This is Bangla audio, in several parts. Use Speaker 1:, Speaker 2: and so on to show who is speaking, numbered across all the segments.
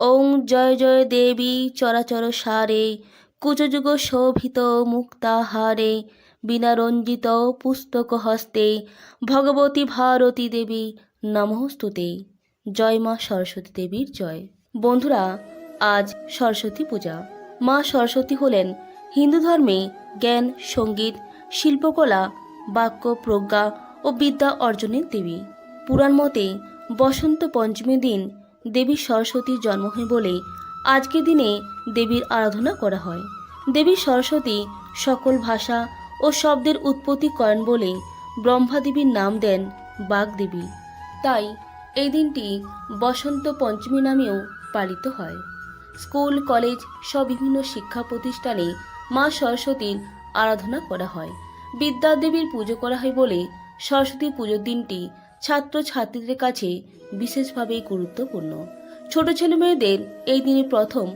Speaker 1: ওং জয় জয় দেবী চরাচর সারে কুচযুগ শোভিত মুক্তাহারে বিনারঞ্জিত পুস্তক হস্তে, ভগবতী ভারতী দেবী নমস্তুতে। জয় মা সরস্বতী দেবীর জয়। বন্ধুরা, আজ সরস্বতী পূজা। মা সরস্বতী হলেন হিন্দু ধর্মে জ্ঞান, সংগীত, শিল্পকলা, বাক্য, প্রজ্ঞা ও বিদ্যা অর্জনের দেবী। পুরাণ মতে বসন্ত পঞ্চমী দিন দেবী সরস্বতীর জন্ম হয় বলে আজকের দিনে দেবীর আরাধনা করা হয়। দেবী সরস্বতী সকল ভাষা ও শব্দের উৎপত্তি করেন বলে ব্রহ্মাদেবীর নাম দেন বাগদেবী। তাই এই দিনটি বসন্ত পঞ্চমী নামেও পালিত হয়। স্কুল, কলেজ সব বিভিন্ন শিক্ষা প্রতিষ্ঠানে মা সরস্বতীর আরাধনা করা হয়। বিদ্যাদেবীর পুজো করা হয় বলে সরস্বতী পুজোর দিনটি ছাত্র ছাত্রীদের কাছে বিশেষভাবেই গুরুত্বপূর্ণ। ছোট ছেলে মেয়েদের এই দিনে প্রথম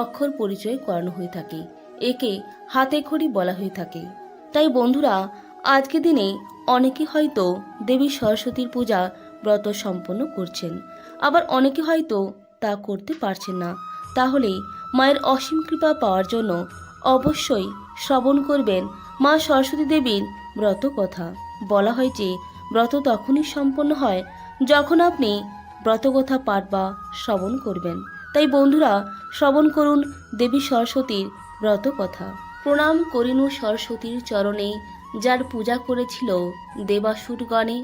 Speaker 1: অক্ষর পরিচয় করানো হয়ে থাকে, একে হাতে খড়ি বলা হয়ে থাকে। তাই বন্ধুরা, আজকে দিনে অনেকে হয়তো দেবী সরস্বতীর পূজা ব্রত সম্পন্ন করছেন, আবার অনেকে হয়তো তা করতে পারছেন না। তাহলে মায়ের অসীম কৃপা পাওয়ার জন্য অবশ্যই শ্রবণ করবেন মা সরস্বতী দেবীর ব্রত কথা। বলা হয় যে ব্রত তখনই সম্পন্ন হয় যখন আপনি ব্রতকথা পাঠ বা শ্রবণ করবেন। তাই বন্ধুরা, শ্রবণ করুন দেবী সরস্বতীর ব্রত কথা প্রণাম করিনু সরস্বতীর চরণে, যার পূজা করেছিল দেবাসুরগণে।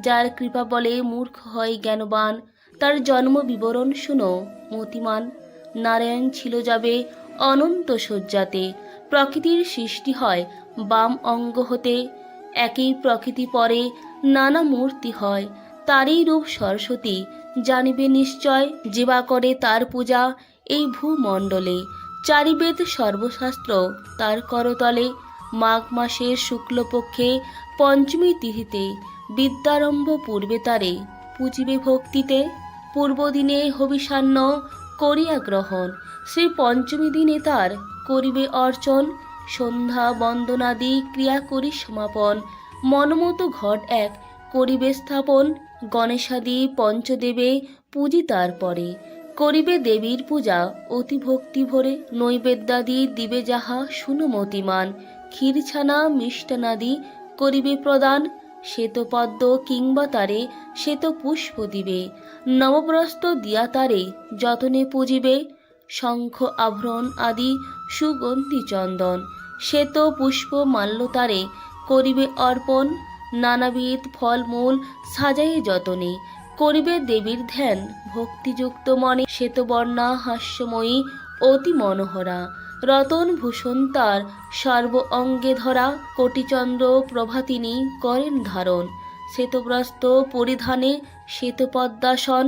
Speaker 1: যার কৃপা বলে মূর্খ হয় জ্ঞানবান, তার জন্ম বিবরণ শুনো মতিমান। নারায়ণ ছিল যাবে অনন্ত শয্যাতে, প্রকৃতির সৃষ্টি হয় বাম অঙ্গ হতে। একই প্রকৃতি পরে নানা মূর্তি হয়। তারই রূপ সরস্বতী। জানিবে নিশ্চয় জীবা করে তার পূজা এই ভূমণ্ডলে। চারিবেদ সর্বশাস্ত্র তার করতলে। মাঘ মাসের শুক্লপক্ষে পঞ্চমী তিথিতে বিদ্যারম্ভ পূর্বে তারে পুজিবে ভক্তিতে। পূর্বদিনে হবিষান্ন করিয়া গ্রহণ। শ্রী পঞ্চমী দিনে তার করিবে অর্চন। সন্ধ্যা বন্দনাদি ক্রিয়া করি সমাপন। মনমতো ঘট এক করিবে স্থাপন, গণেশাদি, পঞ্চদেবে পূজি তারপরে করিবে দেবীর পূজা, অতি ভক্তি ভরে নৈবেদ্যাদি দিবে যাহা শুনুমতিমান ক্ষীরছানা মিষ্টানাদি করিবে প্রদান, শ্বেতপদ্ম কিংবা তারে শ্বেত পুষ্প দিবে। নবপ্রস্ত দিয়া তারে যতনে পুজিবে, শঙ্খ আভরণ আদি সুগন্ধি চন্দন শ্বেত পুষ্প মাল্য তারে করিবে অর্পণ, নানাবিধ ফলমূল সাজাইয়ে যতনে, করিবে দেবীর ধ্যান, ভক্তিযুক্ত মনে শ্বেতবর্ণা হাস্যময়ী অতি মনোহরা। রতন ভূষণ তার সর্ব অঙ্গে ধরা, কোটিচন্দ্র প্রভাতিনী করেন ধারণ। শ্বেতব্রস্ত পরিধানে শ্বেতপদ্মাসন,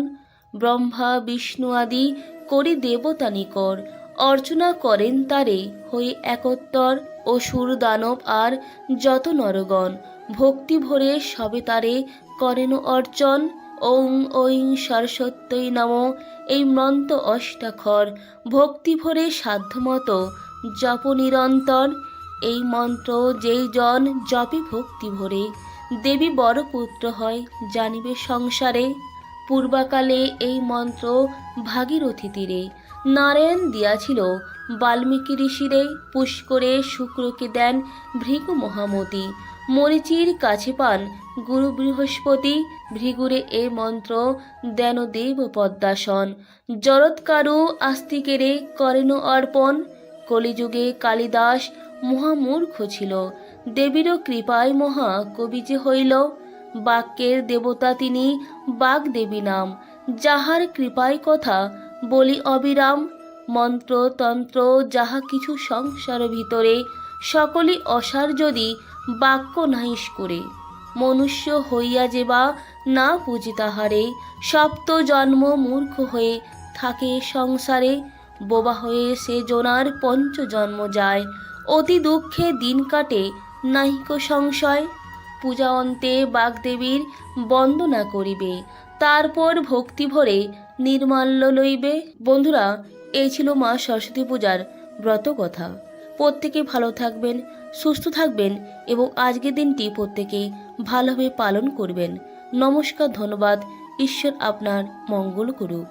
Speaker 1: ব্রহ্মা, বিষ্ণু আদি করি দেবতা নিকর। অর্চনা করেন তারে হয়ে একত্তর অসুর দানব আর যত নরগণ। ভক্তি ভরে সবে তারে করেন অর্চন। ওং ঐং সরস্বত্যই নম। এই মন্ত্র অষ্টাক্ষর। ভক্তি ভরে সাধ্যমতো জপ নিরন্তর। এই মন্ত্র যেই জন জপে ভক্তি ভরে। দেবী বড় পুত্র হয়, জানিবে সংসারে। পূর্বাকালে এই মন্ত্র ভাগীরথী তীরে নারায়ণ দিয়াছিল বাল্মীকি ঋষিরে, পুষ্করে শুক্রকে দেন ভৃগু মহামতি। মরিচির কাছে পান গুরু বৃহস্পতি, ভৃগুরে এ মন্ত্র দেন দেব পদ্মাসন। জরৎকারু আস্তিকেরে করেন অর্পণ, কলিযুগে কালিদাস মহামূর্খ ছিল। দেবীরও কৃপায় মহা কবি যে হইল বাক্যের দেবতা তিনি বাগদেবী নাম। যাহার কৃপায় কথা বলি অবিরাম, মন্ত্র, তন্ত্র, যাহা কিছু সংসার ভিতরে, সকলই অসার যদি বাক্য নাহিস করে। মনুষ্য হইয়া যেবা না পুজি তাহারে, সপ্ত জন্ম মূর্খ হয়ে থাকে সংসারে, বোবা হয়ে সে জোনার পঞ্চ জন্ম যায়। অতি দুঃখে দিন কাটে নাহিক সংশয়। পূজা অন্তে বাগদেবীর বন্দনা করিবে। তারপর ভক্তি ভরে নির্মাল্য লইবে। বন্ধুরা, এই ছিল মা সরস্বতী পূজার ব্রত কথা প্রত্যেকে ভালো থাকবেন, সুস্থ থাকবেন এবং আজকের দিনটি প্রত্যেকে ভালোভাবে পালন করবেন। নমস্কার, ধন্যবাদ। ঈশ্বর আপনার মঙ্গল করুক।